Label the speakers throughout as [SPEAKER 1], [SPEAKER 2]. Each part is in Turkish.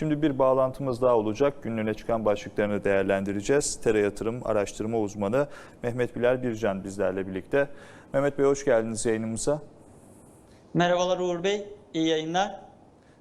[SPEAKER 1] Şimdi bir bağlantımız daha olacak. Günlüğüne çıkan başlıklarını değerlendireceğiz. Tera Yatırım Araştırma Uzmanı Mehmet Bilal Bircan bizlerle birlikte. Mehmet Bey hoş geldiniz yayınımıza.
[SPEAKER 2] Merhabalar Uğur Bey, iyi yayınlar.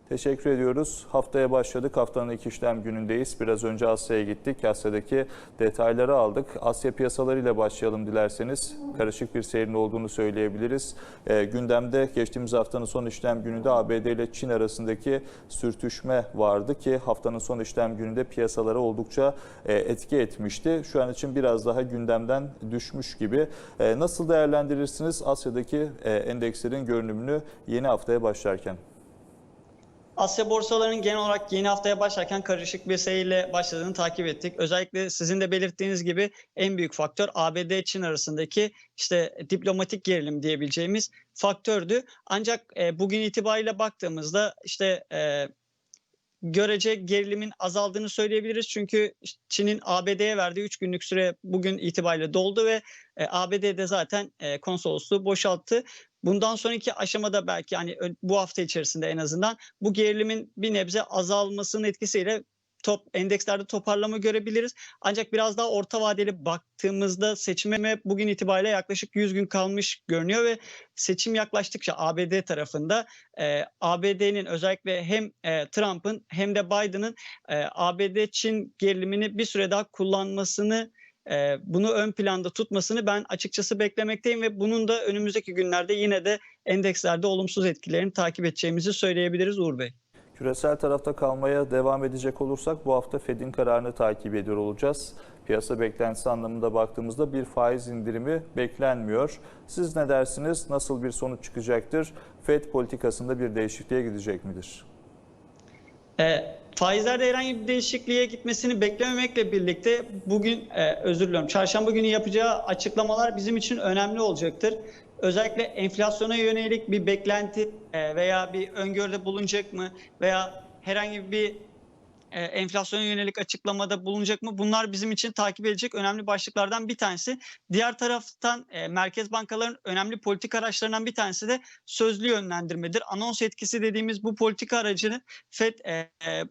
[SPEAKER 1] Teşekkür ediyoruz. Haftaya başladık. Haftanın ilk işlem günündeyiz. Biraz önce Asya'ya gittik. Asya'daki detayları aldık. Asya piyasalarıyla başlayalım dilerseniz. Karışık bir seyrin olduğunu söyleyebiliriz. E, gündemde geçtiğimiz haftanın son işlem gününde ABD ile Çin arasındaki sürtüşme vardı ki haftanın son işlem gününde piyasalara oldukça e, etki etmişti. Şu an için biraz daha gündemden düşmüş gibi. E, nasıl değerlendirirsiniz Asya'daki e, endekslerin görünümünü yeni haftaya başlarken?
[SPEAKER 2] Asya borsalarının genel olarak yeni haftaya başlarken karışık bir seyirle başladığını takip ettik. Özellikle sizin de belirttiğiniz gibi en büyük faktör ABD-Çin arasındaki işte diplomatik gerilim diyebileceğimiz faktördü. Ancak e, bugün itibariyle baktığımızda işte e, görece gerilimin azaldığını söyleyebiliriz. Çünkü Çin'in ABD'ye verdiği 3 günlük süre bugün itibariyle doldu ve e, ABD'de zaten e, konsolosluğu boşalttı. Bundan sonraki aşamada belki hani bu hafta içerisinde en azından bu gerilimin bir nebze azalmasının etkisiyle top endekslerde toparlama görebiliriz. Ancak biraz daha orta vadeli baktığımızda seçime bugün itibariyle yaklaşık 100 gün kalmış görünüyor ve seçim yaklaştıkça ABD tarafında e, ABD'nin özellikle hem e, Trump'ın hem de Biden'ın e, ABD-Çin gerilimini bir süre daha kullanmasını e, bunu ön planda tutmasını ben açıkçası beklemekteyim ve bunun da önümüzdeki günlerde yine de endekslerde olumsuz etkilerini takip edeceğimizi söyleyebiliriz Uğur Bey.
[SPEAKER 1] Küresel tarafta kalmaya devam edecek olursak bu hafta Fed'in kararını takip ediyor olacağız. Piyasa beklentisi anlamında baktığımızda bir faiz indirimi beklenmiyor. Siz ne dersiniz? Nasıl bir sonuç çıkacaktır? Fed politikasında bir değişikliğe gidecek midir?
[SPEAKER 2] E, faizlerde herhangi bir değişikliğe gitmesini beklememekle birlikte bugün e, özür diliyorum çarşamba günü yapacağı açıklamalar bizim için önemli olacaktır. Özellikle enflasyona yönelik bir beklenti e, veya bir öngörüde bulunacak mı veya herhangi bir e, enflasyona yönelik açıklamada bulunacak mı? Bunlar bizim için takip edilecek önemli başlıklardan bir tanesi. Diğer taraftan e, merkez bankaların önemli politika araçlarından bir tanesi de sözlü yönlendirmedir. Anons etkisi dediğimiz bu politika aracını FED e, e,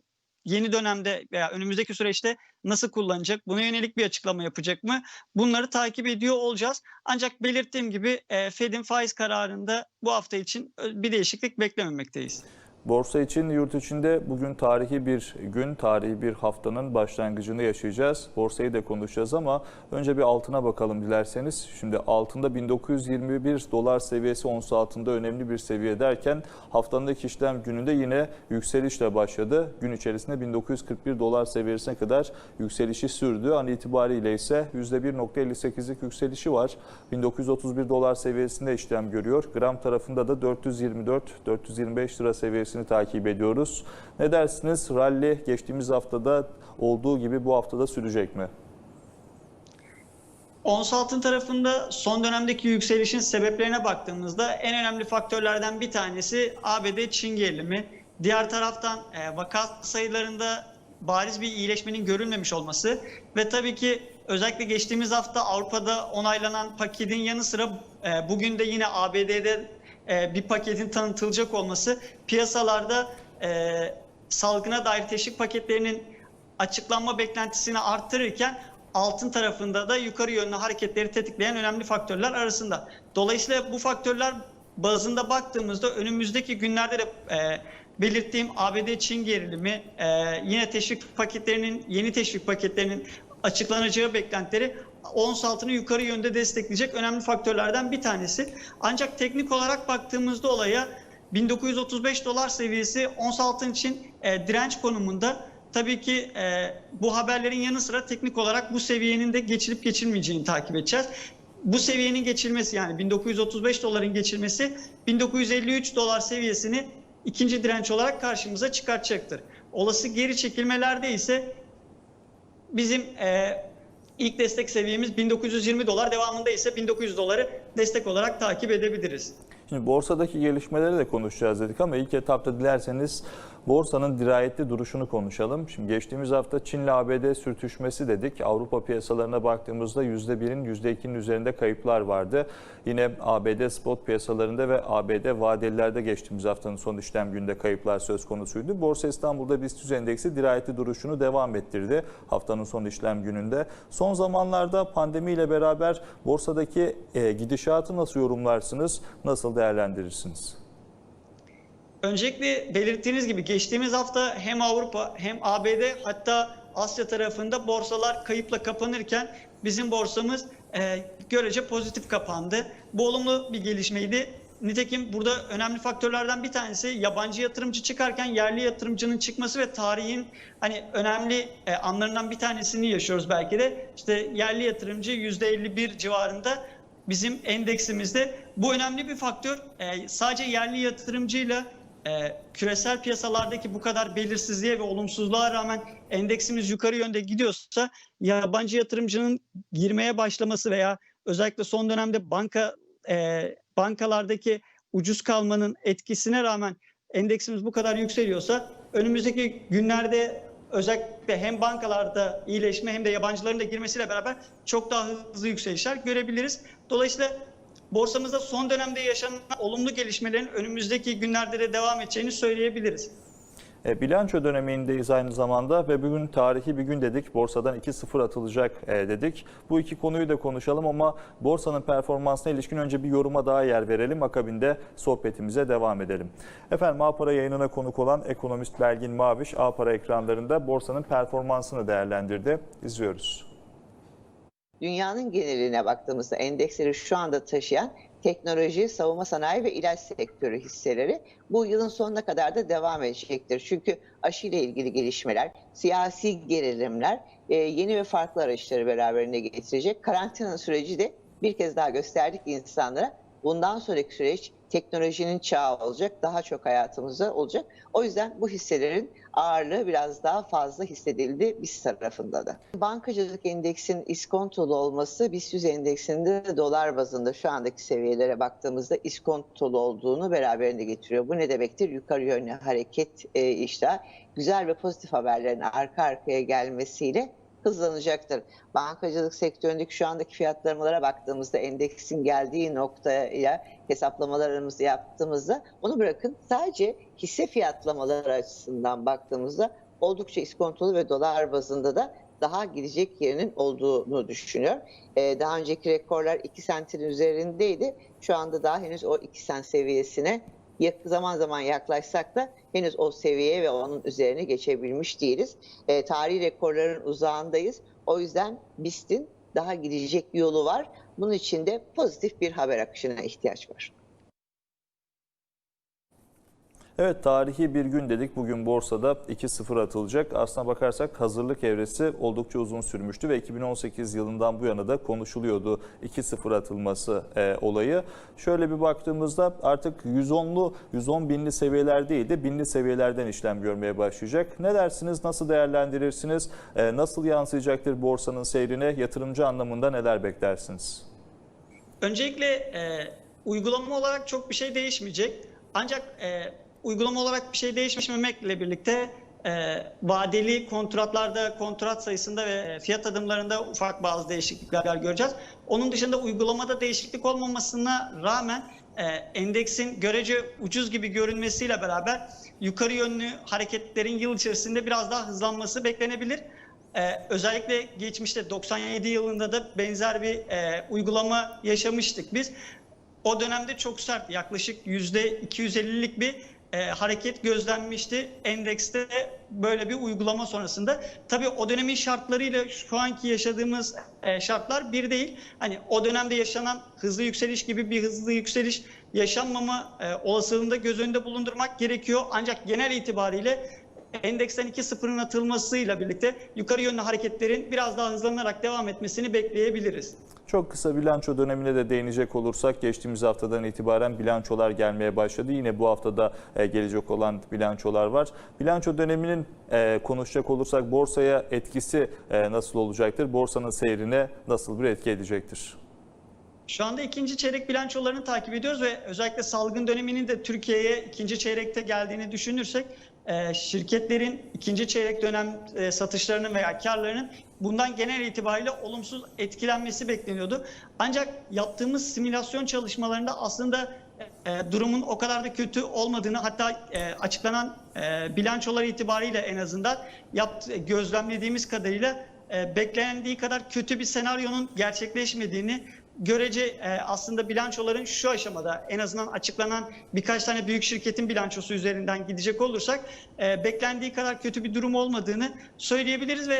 [SPEAKER 2] yeni dönemde veya önümüzdeki süreçte nasıl kullanacak? Buna yönelik bir açıklama yapacak mı? Bunları takip ediyor olacağız. Ancak belirttiğim gibi Fed'in faiz kararında bu hafta için bir değişiklik beklememekteyiz.
[SPEAKER 1] Borsa için yurt içinde bugün tarihi bir gün, tarihi bir haftanın başlangıcını yaşayacağız. Borsayı da konuşacağız ama önce bir altına bakalım dilerseniz. Şimdi altında 1921 dolar seviyesi ons altında önemli bir seviye derken haftanın ilk işlem gününde yine yükselişle başladı. Gün içerisinde 1941 dolar seviyesine kadar yükselişi sürdü. An itibariyle ise %1.58'lik yükselişi var. 1931 dolar seviyesinde işlem görüyor. Gram tarafında da 424-425 lira seviyesini takip ediyoruz. Ne dersiniz? Rally geçtiğimiz haftada olduğu gibi bu haftada sürecek mi?
[SPEAKER 2] Ons altın tarafında son dönemdeki yükselişin sebeplerine baktığımızda en önemli faktörlerden bir tanesi ABD-Çin gerilimi. Diğer taraftan e, vaka sayılarında bariz bir iyileşmenin görülmemiş olması ve tabii ki özellikle geçtiğimiz hafta Avrupa'da onaylanan paketin yanı sıra e, bugün de yine ABD'de e, bir paketin tanıtılacak olması piyasalarda e, salgına dair teşvik paketlerinin açıklanma beklentisini arttırırken altın tarafında da yukarı yönlü hareketleri tetikleyen önemli faktörler arasında. Dolayısıyla bu faktörler bazında baktığımızda önümüzdeki günlerde de e, belirttiğim ABD-Çin gerilimi, e, yine teşvik paketlerinin, yeni teşvik paketlerinin açıklanacağı beklentileri ons altını yukarı yönde destekleyecek önemli faktörlerden bir tanesi. Ancak teknik olarak baktığımızda olaya 1935 dolar seviyesi ons altın için e, direnç konumunda. Tabii ki e, bu haberlerin yanı sıra teknik olarak bu seviyenin de geçilip geçilmeyeceğini takip edeceğiz. Bu seviyenin geçilmesi yani 1935 doların geçilmesi 1953 dolar seviyesini ikinci direnç olarak karşımıza çıkartacaktır. Olası geri çekilmelerde ise bizim e, ilk destek seviyemiz 1920 dolar devamında ise 1900 doları destek olarak takip edebiliriz.
[SPEAKER 1] Şimdi borsadaki gelişmeleri de konuşacağız dedik ama ilk etapta dilerseniz borsanın dirayetli duruşunu konuşalım. Şimdi geçtiğimiz hafta Çin'le ABD sürtüşmesi dedik. Avrupa piyasalarına baktığımızda %1'in %2'nin üzerinde kayıplar vardı. Yine ABD spot piyasalarında ve ABD vadelilerde geçtiğimiz haftanın son işlem gününde kayıplar söz konusuydu. Borsa İstanbul'da BIST endeksi dirayetli duruşunu devam ettirdi haftanın son işlem gününde. Son zamanlarda pandemiyle beraber borsadaki e, gidişatı nasıl yorumlarsınız, nasıl değerlendirirsiniz?
[SPEAKER 2] Öncelikle belirttiğiniz gibi geçtiğimiz hafta hem Avrupa hem ABD hatta Asya tarafında borsalar kayıpla kapanırken bizim borsamız e, görece pozitif kapandı. Bu olumlu bir gelişmeydi. Nitekim burada önemli faktörlerden bir tanesi yabancı yatırımcı çıkarken yerli yatırımcının çıkması ve tarihin hani önemli e, anlarından bir tanesini yaşıyoruz belki de. İşte yerli yatırımcı %51 civarında bizim endeksimizde. Bu önemli bir faktör. E, sadece yerli yatırımcıyla e, küresel piyasalardaki bu kadar belirsizliğe ve olumsuzluğa rağmen endeksimiz yukarı yönde gidiyorsa yabancı yatırımcının girmeye başlaması veya özellikle son dönemde banka e, bankalardaki ucuz kalmanın etkisine rağmen endeksimiz bu kadar yükseliyorsa önümüzdeki günlerde özellikle hem bankalarda iyileşme hem de yabancıların da girmesiyle beraber çok daha hızlı yükselişler görebiliriz. Dolayısıyla borsamızda son dönemde yaşanan olumlu gelişmelerin önümüzdeki günlerde de devam edeceğini söyleyebiliriz.
[SPEAKER 1] E, bilanço dönemindeyiz aynı zamanda ve bugün tarihi bir gün dedik. Borsadan 2-0 atılacak e, dedik. Bu iki konuyu da konuşalım ama borsanın performansına ilişkin önce bir yoruma daha yer verelim. Akabinde sohbetimize devam edelim. Efendim A-Para yayınına konuk olan ekonomist Belgin Maviş A-Para ekranlarında borsanın performansını değerlendirdi. İzliyoruz.
[SPEAKER 3] Dünyanın geneline baktığımızda endeksleri şu anda taşıyan teknoloji, savunma sanayi ve ilaç sektörü hisseleri bu yılın sonuna kadar da devam edecektir. Çünkü aşı ile ilgili gelişmeler, siyasi gerilimler e, yeni ve farklı araçları beraberinde getirecek. Karantina süreci de bir kez daha gösterdik insanlara. Bundan sonraki süreç teknolojinin çağı olacak, daha çok hayatımızda olacak. O yüzden bu hisselerin ağırlığı biraz daha fazla hissedildi biz tarafında da. Bankacılık endeksinin iskontolu olması BIST 100 endeksinde de dolar bazında şu andaki seviyelere baktığımızda iskontolu olduğunu beraberinde getiriyor. Bu ne demektir? Yukarı yönlü hareket e, iştah güzel ve pozitif haberlerin arka arkaya gelmesiyle hızlanacaktır. Bankacılık sektöründeki şu andaki fiyatlarmalara baktığımızda endeksin geldiği noktaya hesaplamalarımızı yaptığımızda onu bırakın sadece hisse fiyatlamaları açısından baktığımızda oldukça iskontolu ve dolar bazında da daha gidecek yerinin olduğunu düşünüyor. Ee, daha önceki rekorlar 2 sentin üzerindeydi. Şu anda daha henüz o 2 sent seviyesine zaman zaman yaklaşsak da henüz o seviyeye ve onun üzerine geçebilmiş değiliz. Ee, tarihi rekorların uzağındayız. O yüzden BIST'in daha gidecek yolu var. Bunun için de pozitif bir haber akışına ihtiyaç var.
[SPEAKER 1] Evet tarihi bir gün dedik. Bugün borsada 2-0 atılacak. Aslına bakarsak hazırlık evresi oldukça uzun sürmüştü ve 2018 yılından bu yana da konuşuluyordu 2-0 atılması e, olayı. Şöyle bir baktığımızda artık 110'lu 110 binli seviyeler değil de binli seviyelerden işlem görmeye başlayacak. Ne dersiniz? Nasıl değerlendirirsiniz? E, nasıl yansıyacaktır borsanın seyrine? Yatırımcı anlamında neler beklersiniz?
[SPEAKER 2] Öncelikle e, uygulama olarak çok bir şey değişmeyecek. Ancak e, uygulama olarak bir şey değişmemekle birlikte e, vadeli kontratlarda, kontrat sayısında ve fiyat adımlarında ufak bazı değişiklikler göreceğiz. Onun dışında uygulamada değişiklik olmamasına rağmen e, endeksin görece ucuz gibi görünmesiyle beraber yukarı yönlü hareketlerin yıl içerisinde biraz daha hızlanması beklenebilir. Ee, özellikle geçmişte 97 yılında da benzer bir e, uygulama yaşamıştık biz. O dönemde çok sert yaklaşık %250'lik bir e, hareket gözlenmişti endekste böyle bir uygulama sonrasında. Tabii o dönemin şartlarıyla şu anki yaşadığımız e, şartlar bir değil. Hani o dönemde yaşanan hızlı yükseliş gibi bir hızlı yükseliş yaşanmama e, olasılığını da göz önünde bulundurmak gerekiyor. Ancak genel itibariyle endeksten 2.0'ın atılmasıyla birlikte yukarı yönlü hareketlerin biraz daha hızlanarak devam etmesini bekleyebiliriz.
[SPEAKER 1] Çok kısa bilanço dönemine de değinecek olursak geçtiğimiz haftadan itibaren bilançolar gelmeye başladı. Yine bu haftada e, gelecek olan bilançolar var. Bilanço döneminin e, konuşacak olursak borsaya etkisi e, nasıl olacaktır? Borsanın seyrine nasıl bir etki edecektir?
[SPEAKER 2] Şu anda ikinci çeyrek bilançolarını takip ediyoruz ve özellikle salgın döneminin de Türkiye'ye ikinci çeyrekte geldiğini düşünürsek şirketlerin ikinci çeyrek dönem e, satışlarının veya karlarının bundan genel itibariyle olumsuz etkilenmesi bekleniyordu. Ancak yaptığımız simülasyon çalışmalarında aslında e, durumun o kadar da kötü olmadığını hatta e, açıklanan e, bilançolar itibariyle en azından gözlemlediğimiz kadarıyla beklendiği kadar kötü bir senaryonun gerçekleşmediğini görece e, aslında bilançoların şu aşamada en azından açıklanan birkaç tane büyük şirketin bilançosu üzerinden gidecek olursak e, beklendiği kadar kötü bir durum olmadığını söyleyebiliriz ve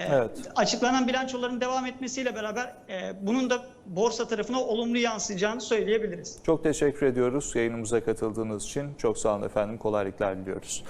[SPEAKER 2] e,
[SPEAKER 1] Evet.
[SPEAKER 2] açıklanan bilançoların devam etmesiyle beraber e, bunun da borsa tarafına olumlu yansıyacağını söyleyebiliriz.
[SPEAKER 1] Çok teşekkür ediyoruz yayınımıza katıldığınız için. Çok sağ olun efendim. Kolaylıklar diliyoruz.